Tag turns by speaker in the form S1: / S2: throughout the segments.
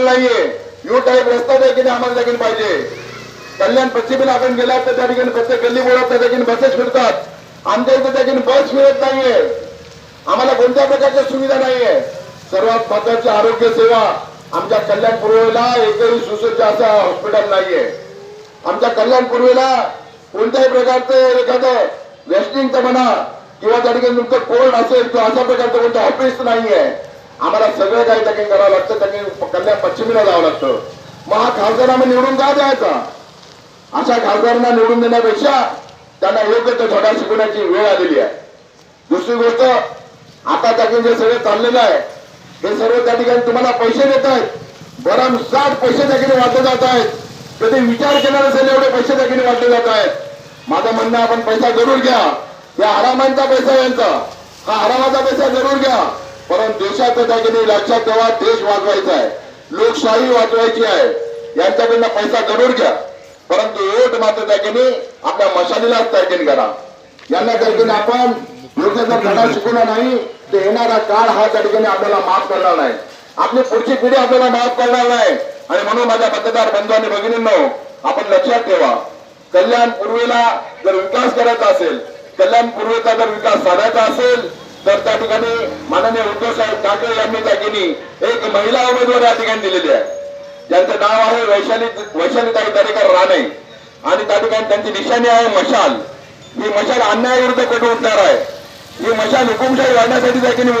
S1: भेटलं नाहीये. You type रस्ता त्या ठिकाणी आम्हाला त्या ठिकाणी पाहिजे. कल्याण पश्चिमेला आपण गेलात तर त्या ठिकाणी प्रत्येक गल्ली बोलत त्या ठिकाणी बसेस फिरतात. आमच्या इथे त्या ठिकाणी बस फिरत नाहीये. आम्हाला कोणत्या प्रकारच्या सुविधा नाहीये. सर्वात महत्वाची आरोग्य सेवा आमच्या कल्याण पूर्वेला एकही सुसज्ज असा हॉस्पिटल नाहीये. आमच्या कल्याण पूर्वेला कोणत्याही प्रकारचं एखादं वेस्टिंगचं म्हणा किंवा त्या ठिकाणी तुमचं कोर्ट असेल किंवा अशा प्रकारचं कोणतं ऑफिस नाहीये. आम्हाला सगळं काही त्याने करावं लागतं. त्यांनी कल्याण पश्चिमेला जावं लागतं. मग हा खासदार आम्ही निवडून का द्यायचा? अशा खासदारांना निवडून देण्यापेक्षा त्यांना योग्य तो धडा शिकवण्याची वेळ आलेली आहे. दुसरी गोष्ट आता त्या जे सगळं चाललेलं आहे हे सर्व त्या ठिकाणी तुम्हाला पैसे देत आहेत. भरमसाठ पैसे त्या वाटले जात आहेत. कधी विचार केला नसेल एवढे पैसे त्या वाटले जात आहेत. माझं म्हणणं आपण पैसा जरूर घ्या. या हरामांचा पैसा यांचा. हा हरामाचा पैसा जरूर घ्या. परंतु देशाचं त्या ठिकाणी लक्षात ठेवा देश वाचवायचा आहे. लोकशाही वाचवायची आहे. यांच्याकडनं पैसा जरूर घ्या. परंतु वोट मात्र त्या ठिकाणी आपल्या मशालीलाच त्या ठिकाणी करा. यांना त्या ठिकाणी आपण? लोकांचा धडा शिकवला नाही. तर येणारा काळ हा त्या ठिकाणी आपल्याला माफ करणार नाही. आपली पुढची पिढी आपल्याला माफ करणार नाही. आणि म्हणून माझ्या मतदार बंधू आणि भगिनींनो आपण लक्षात ठेवा. कल्याण पूर्वेला जर विकास करायचा असेल कल्याण पूर्वेचा जर विकास साधायचा असेल तर त्या ठिकाणी माननीय उद्धव साहेब ठाकरे यांनी त्या ठिकाणी एक महिला उमेदवार या ठिकाणी दिलेली आहे. ज्यांचं नाव आहे वैशाली वैशालीताई दरेकर राणे. आणि त्या ठिकाणी त्यांची निशाणी आहे मशाल. ही मशाल अन्यायाविरुद्ध कटू उठणार आहे. ही मशाल हुकुमशाही वाढण्यासाठी त्या ठिकाणी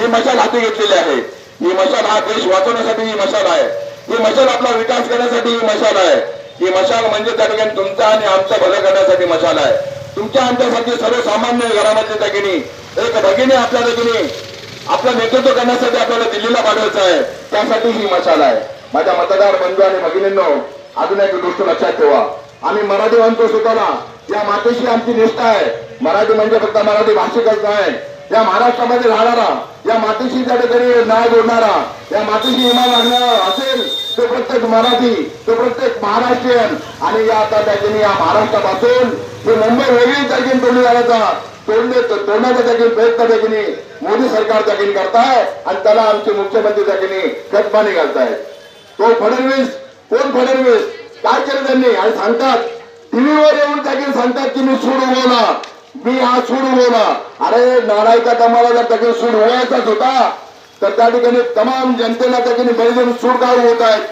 S1: ही मशाल हाती घेतलेली आहे. ही मशाल हा देश वाचवण्यासाठी ही मशाल आहे. ही मशाल आपला विकास करण्यासाठी ही मशाल आहे. ही मशाल म्हणजे त्या ठिकाणी तुमचा आणि आमचं भलं करण्यासाठी मशाल आहे. तुमच्या आमच्यासाठी सर्वसामान्य घरामध्ये त्या ठिकाणी एक भगिनी आपल्या भगिनी आपलं नेतृत्व करण्यासाठी आपल्याला दिल्लीला पाठवायचं आहे. त्यासाठी ही मशाल आहे. माझ्या मतदार बंधू आणि भगिनींनो अजून एक गोष्ट लक्षात ठेवा. आम्ही मराठी म्हणतो स्वतःला या मातेशी आमची निष्ठा आहे. मराठी म्हणजे फक्त मराठी भाषिकच नाही. या महाराष्ट्रामध्ये राहणारा या मातीशी त्या ठिकाणी नाव जोडणारा या मातीशी इमान लागणारा असेल तो प्रत्येक मराठी तो प्रत्येक महाराष्ट्रीयन. आणि या आता त्या ठिकाणी या महाराष्ट्रापासून ते मुंबई वेगळी त्या ठिकाणी तोडली जाण्याचा तोडले तोडण्याचा देखील ठिकाणी प्रयत्न देखील मोदी सरकार देखील करताय आणि त्याला आमचे मुख्यमंत्री देखील खतपाणी घालतायत. तो फडणवीस कोण फडणवीस? काय केलं त्यांनी? आणि सांगतात टीव्हीवर येऊन देखील सांगतात की मी सूड उगवला मी हा सूड उगवला अरे नारायचा दमाला जर त्याकडे सूड उगवायचाच होता तर त्या ठिकाणी तमाम जनतेला त्या बळीजून सूड काय होत आहेत.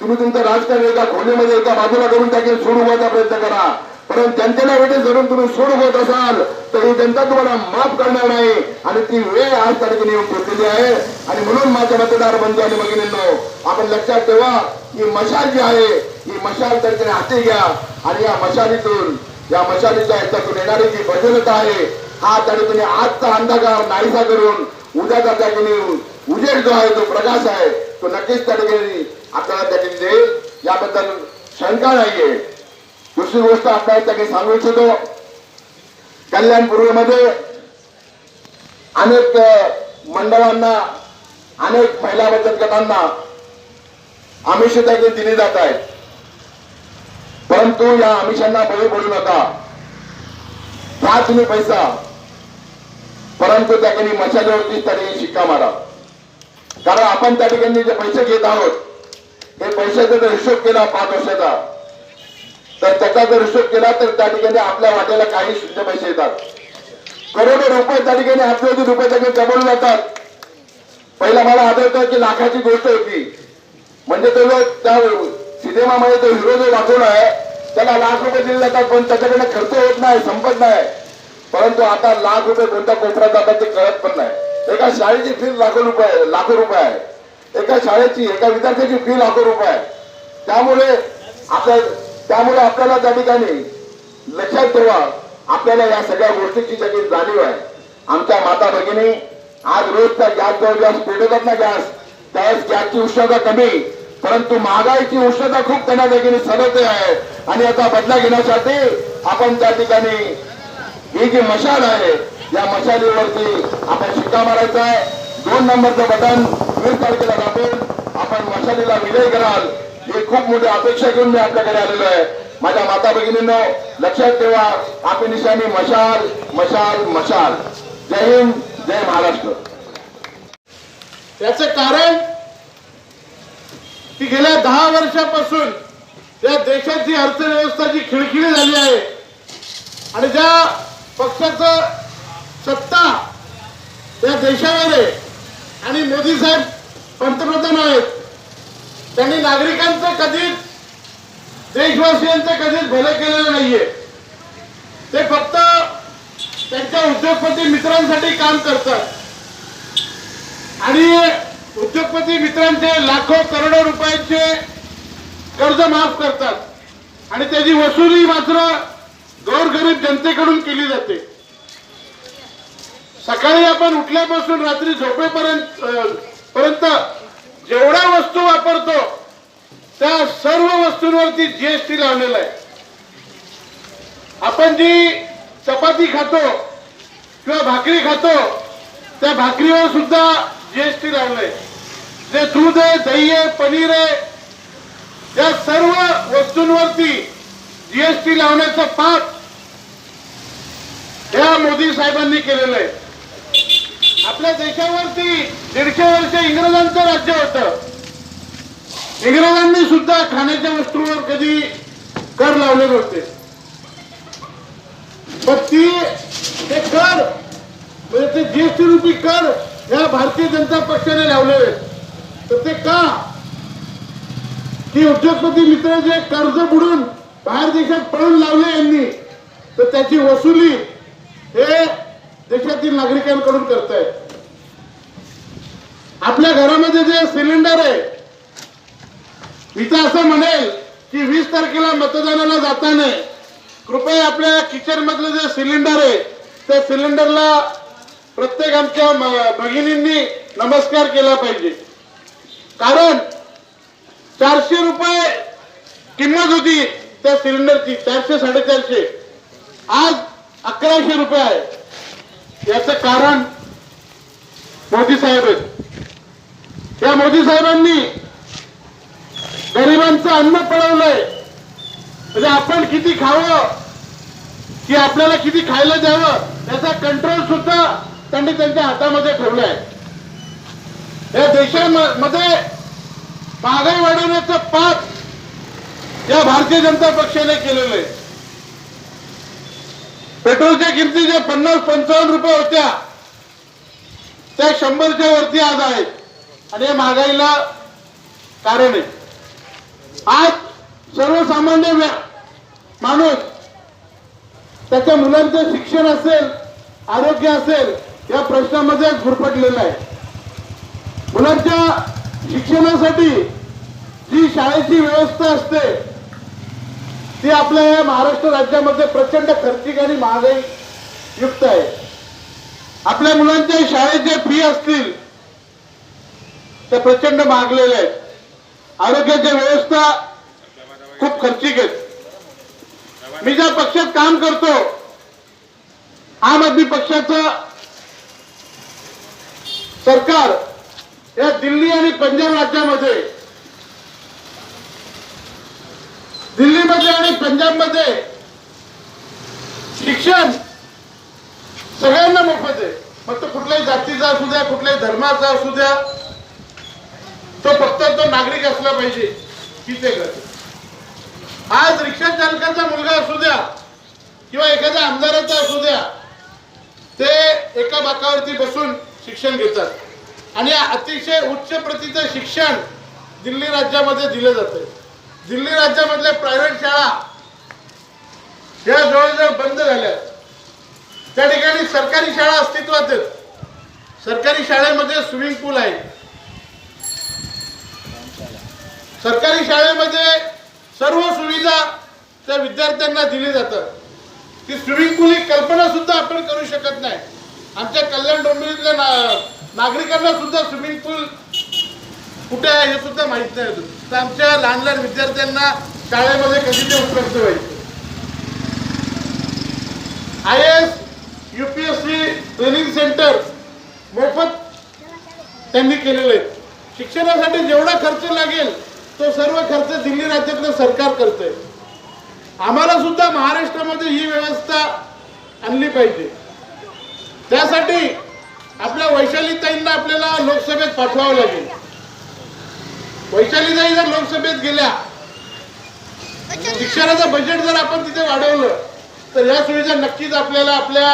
S1: तुम्ही तुमचं राजकारण एका खोलीमध्ये एका बाजूला करून त्या सूड उगवायचा प्रयत्न करा. परंतु जनतेला वेळेस धरून तुम्ही सोड होत असाल तर ही जनता तुम्हाला माफ करणार नाही. आणि ती वेळ आज तारखेने येऊन पोचलेली आहे. आणि म्हणून माझ्या मतदार बंधू आणि भगिनींनो आपण लक्षात ठेवा ही मशाल जी आहे ही मशाल तारखेने हाती घ्या. आणि या मशालीतून या मशालीच्या ह्याच्यातून येणारी जी बदलता आहे हा त्या आजचा अंधकार नाहीसा करून उद्याचा त्या ठिकाणी उजेड जो आहे तो प्रकाश आहे तो नक्कीच त्या ठिकाणी आपल्याला त्या ठिकाणी देईल. याबद्दल शंका नाहीये. दुसरी गोष्ट आता त्या सांगू इच्छितो कल्याण पूर्वेमध्ये अनेक मंडळांना अनेक महिला बचत गटांना आमिष त्या दिली जात आहे परंतु या आमिषांना बळी पडू नका. घ्या तुम्ही पैसा. परंतु त्या ठिकाणी मशालीवरती त्या ठिकाणी शिक्का मारा. कारण आपण त्या ठिकाणी जे पैसे घेत आहोत हे पैशाचा जर हिशोब केला पाच वर्षाचा तर त्याचा जर हिशोब केला तर त्या ठिकाणी आपल्या वाट्याला काही शून्य पैसे येतात. करोडो रुपये त्या ठिकाणी आपले रुपये त्या ठिकाणी जातात. पहिला मला आढळतं की लाखाची गोष्ट होती. म्हणजे तो त्या सिनेमामध्ये तो हिरो जो दाखवला आहे त्याला लाख रुपये दिले जातात पण त्याच्याकडे खर्च होत नाही संपत नाही. परंतु आता लाख रुपये कोणत्या कोपऱ्यात जातात ते कळत पण नाही. एका शाळेची फी लाखो रुपये लाखो रुपये आहे. एका शाळेची एका विद्यार्थ्याची फी लाखो रुपये आहे. त्यामुळे आपल्या त्यामुळे आपल्याला त्या ठिकाणी लक्षात ठेवा आपल्याला या सगळ्या गोष्टीची त्याची जाणीव आहे. आमच्या माता भगिनी आज रोजचा गॅस जवळ गॅस पेटवतात ना गॅस त्यावेळेस गॅसची उष्णता कमी परंतु महागाईची उष्णता खूप त्यांना ठिकाणी सलवते आहे. आणि याचा बदला घेण्यासाठी आपण त्या ठिकाणी ही जी मशाल आहे या मशालीवरती आपण शिक्का मारायचा आहे. दोन नंबरचं बटन वीस तारखेला दाबून आपण मशालीला विजय कराल. हे खूप मोठी अपेक्षा घेऊन मी आपल्याकडे आलेलो आहे. माझ्या माता भगिनींनो लक्षात ठेवा आपली निशाणी मशाल मशाल मशाल. जय हिंद जय महाराष्ट्र.
S2: याचं कारण की गेल्या दहा वर्षापासून या देशाची अर्थव्यवस्था जी खिळखिळी झाली आहे आणि ज्या पक्षाचं सत्ता या देशावर आहे आणि मोदी साहेब पंतप्रधान आहेत त्यांनी नागरिकांचं कधीच देशवासियांचं कधीच भलं केलेलं नाहीये. ते फक्त त्यांच्या उद्योगपती मित्रांसाठी काम करतात. आणि उद्योगपती मित्रांचे लाखो करोडो रुपयांचे कर्ज माफ करतात. आणि त्याची वसुली मात्र गोरगरीब जनतेकडून केली जाते. सकाळी आपण उठल्यापासून रात्री झोपेपर्यंत पर्यंत जेवढ्या वस्तू वापरतो त्या सर्व वस्तूंवरती जीएसटी लावलेला आहे. आपण जी चपाती खातो किंवा भाकरी खातो त्या भाकरीवर सुद्धा जीएसटी लावलंय. जे दूध आहे दही आहे पनीर आहे या सर्व वस्तूंवरती जीएसटी लावण्याचं पाप या मोदी साहेबांनी केलेलं आहे. आपल्या देशावरती दीडशे वर्ष इंग्रजांचं राज्य होत. इंग्रजांनी सुद्धा खाण्याच्या वस्तूंवर कधी कर लावले नव्हते. पण ती ते कर म्हणजे ते जीएसटी रुपी कर या भारतीय जनता पक्षाने लावलेले तर ते का? की उद्योगपती मित्र जे कर्ज बुडून बाहेर देशात पळून लावले यांनी तर त्याची वसुली हे देशातील नागरिकांकडून करतायत. आपल्या घरामध्ये जे सिलेंडर आहे मी असं म्हणेल की वीस तारखेला मतदानाला जाताना कृपया आपल्या किचन मधलं जे सिलेंडर आहे त्या सिलेंडरला प्रत्येक आमच्या भगिनींनी नमस्कार केला पाहिजे. कारण चारशे रुपये किंमत होती त्या सिलेंडरची चारशे साडेचारशे. आज अकराशे रुपये आहे. याचं कारण मोदी साहेब आहेत. या मोदी साहेबांनी गरिबांचं अन्न पळवलंय. म्हणजे आपण किती खावं की आपल्याला किती खायला द्यावं याचा कंट्रोल सुद्धा त्यांनी त्यांच्या हातामध्ये ठेवलाय. या देशामध्ये महागाई वाढवण्याचं पाप या भारतीय जनता पक्षाने केलेलं आहे. पेट्रोलच्या किमती ज्या पन्नास पंचावन्न रुपये होत्या त्या शंभरच्या वरती आज आहेत. आणि या महागाईला कारण आहे. आज सर्वसामान्य व्या- माणूस त्याच्या मुलांचं शिक्षण असेल आरोग्य असेल या प्रश्नामध्ये घुरपटलेला आहे. मुलांच्या शिक्षणासाठी जी शाळेची व्यवस्था असते ती आपल्या या महाराष्ट्र राज्यामध्ये प्रचंड खर्चिक आणि महागाई युक्त आहे. आपल्या मुलांच्या शाळेत जे फी असतील ते प्रचंड महागलेल्या आहेत. आरोग्याच्या व्यवस्था खूप खर्चिक आहेत. मी ज्या पक्षात काम करतो आम आदमी पक्षाचं सरकार या दिल्ली आणि पंजाब राज्यामध्ये दिल्लीमध्ये आणि पंजाबमध्ये. शिक्षण सगळ्यांना मोफत आहे. मग तो कुठल्याही जातीचा असू द्या कुठल्याही धर्माचा असू द्या तो फक्त तो नागरिक असला पाहिजे की ते करते आज रिक्षा चालकाचा मुलगा असू द्या किंवा एखाद्या आमदाराचा असू द्या ते एका बाकावरती बसून शिक्षण घेतात. आणि अतिशय उच्च प्रतीचं शिक्षण दिल्ली राज्यामध्ये दिलं जातं दिल्ली राज्यामधल्या प्रायव्हेट शाळा या जवळजवळ बंद झाल्या. त्या ठिकाणी सरकारी शाळा अस्तित्वात आहेत सरकारी शाळेमध्ये स्विमिंग पूल आहे. सरकारी शाळेमध्ये सर्व सुविधा त्या विद्यार्थ्यांना दिली जातात. ती स्विमिंग पूल ही कल्पना सुद्धा आपण करू शकत नाही. आमच्या कल्याण डोंबिवलीतल्या ना नागरिकांना सुद्धा स्विमिंग पूल कुठे आहे हे सुद्धा माहीत नाही होतं. तर आमच्या लहान लहान विद्यार्थ्यांना शाळेमध्ये कधी ते उपलब्ध व्हायचे? I S UPSC training centre मोफत त्यांनी केलेलं आहे. शिक्षणासाठी जेवढा खर्च लागेल तो सर्व खर्च दिल्ली राज्यातलं सरकार करतंय. आम्हाला सुद्धा महाराष्ट्रामध्ये ही व्यवस्था आणली पाहिजे. त्यासाठी आपल्या वैशालीताईंना आपल्याला लोकसभेत पाठवावं लागेल. वैशालीताई जर लोकसभेत गेल्या शिक्षणाचं बजेट जर आपण तिथे वाढवलं तर या सुविधा नक्कीच आपल्याला आपल्या